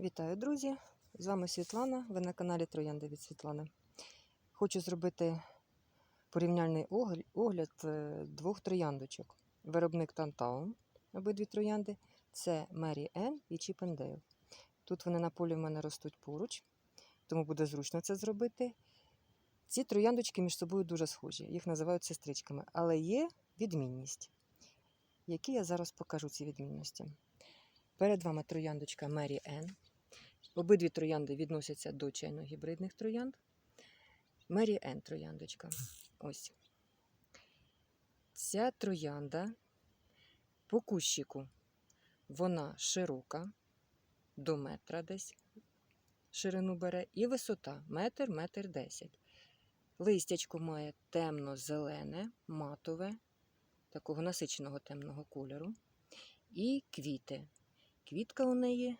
Вітаю, друзі! З вами Світлана. Ви на каналі Троянди від Світлани. Хочу зробити порівняльний огляд е, двох трояндочок. Виробник Тантаун, обидві троянди. Це Мері Енн і Чіпендейл. Тут вони на полі в мене ростуть поруч, тому буде зручно це зробити. Ці трояндочки між собою дуже схожі, їх називають сестричками, але є відмінність, які я зараз покажу ці відмінності. Перед вами трояндочка Мері Енн. Обидві троянди відносяться до чайно-гібридних троянд. Мері Енн трояндочка. Ось. Ця троянда по кущику вона широка, до метра десь ширину бере, і висота метр, метр десять. Листячко має темно-зелене, матове, такого насиченого темного кольору. І квіти. Квітка у неї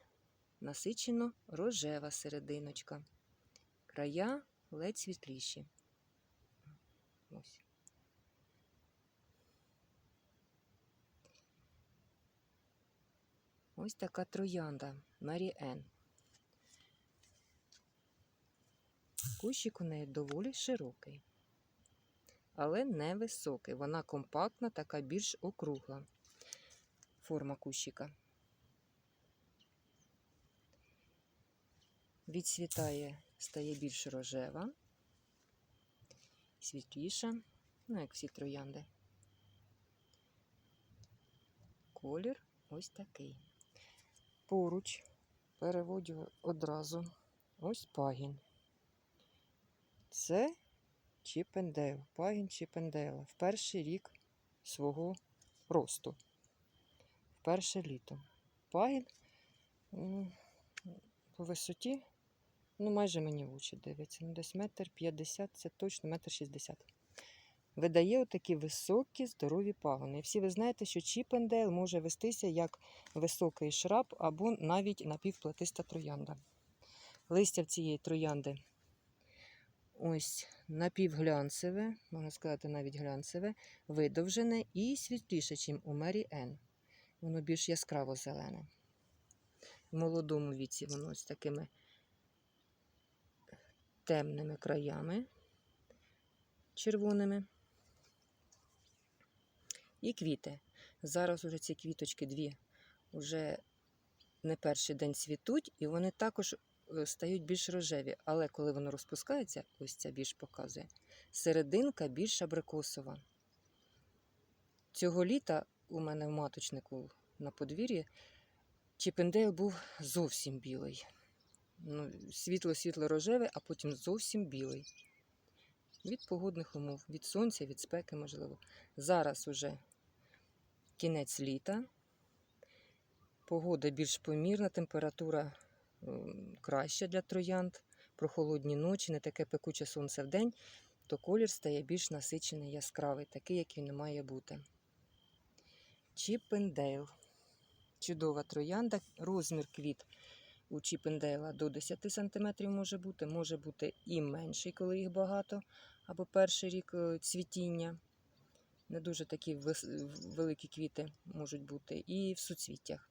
насичено рожева серединочка. Края ледь світліші. Ось. Ось така троянда Марі Енн. Кущик у неї доволі широкий, але не високий. Вона компактна, така більш округла форма кущика. Відцвітає, стає більш рожева, світліша, ну, як всі троянди. Колір ось такий. Поруч переводю одразу ось пагін. Це Чіпендейл, пагін Чіпендейла в перший рік свого росту, в перше літо. Пагін по висоті Ну, майже мені в очі дивиться. Ну, десь метр п'ятдесят, це точно метр шістдесят. Видає отакі високі, здорові пагони. Всі ви знаєте, що Чіпендейл може вестися як високий шраб або навіть напівплатиста троянда. Листя в цієї троянди ось напівглянцеве, можна сказати, навіть глянцеве, видовжене і світліше, ніж у Мері Енн. Воно більш яскраво зелене. В молодому віці воно ось такими темними краями червоними. І квіти. Зараз уже ці квіточки дві вже не перший день цвітуть, і вони також е, стають більш рожеві. Але коли воно розпускається, ось ця більш показує, серединка більш абрикосова. Цього літа у мене в маточнику на подвір'ї Чіпендейл був зовсім білий ну, світло-світло рожевий, а потім зовсім білий. Від погодних умов, від сонця, від спеки, можливо. Зараз уже кінець літа. Погода більш помірна, температура краща для троянд, прохолодні ночі, не таке пекуче сонце в день, то колір стає більш насичений, яскравий, такий, як він має бути. Чіпендейл. Чудова троянда, розмір квіт у Чіпендейла до 10 см може бути, може бути і менший, коли їх багато, або перший рік е, цвітіння. Не дуже такі великі квіти можуть бути. І в суцвіттях.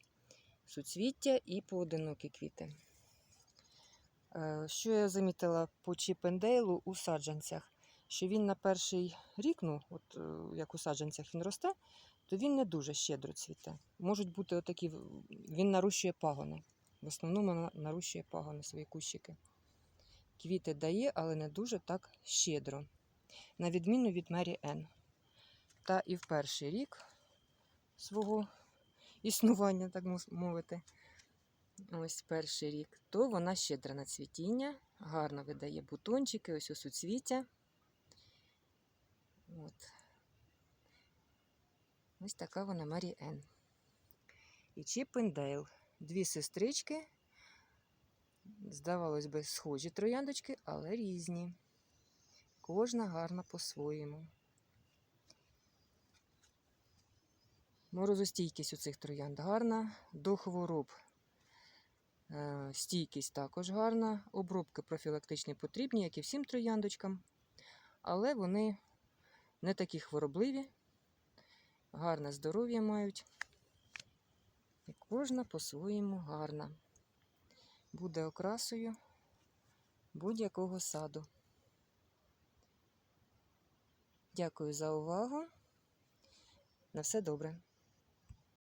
Суцвіття і поодинокі квіти. Е, Що я замітила по Чіпендейлу у саджанцях? Що він на перший рік, ну, от е, як у саджанцях він росте, то він не дуже щедро цвіте. Можуть бути отакі, він нарощує пагони. В основному на- нарощує пагони свої кущики. Квіти дає, але не дуже так щедро. На відміну від Мері Енн. Та і в перший рік свого існування, так мовити, ось перший рік, то вона щедра на цвітіння, гарно видає бутончики, ось ось суцвіття. От. Ось така вона Мері Енн. І Чіппендейл. Дві сестрички. Здавалось би, схожі трояндочки, але різні. Кожна гарна по-своєму. Морозостійкість у цих троянд гарна, до хвороб. Е, Стійкість також гарна. Обробки профілактичні потрібні, як і всім трояндочкам. Але вони не такі хворобливі, гарне здоров'я мають. І кожна по-своєму гарна. буде окрасою будь-якого саду. Дякую за увагу. На все добре.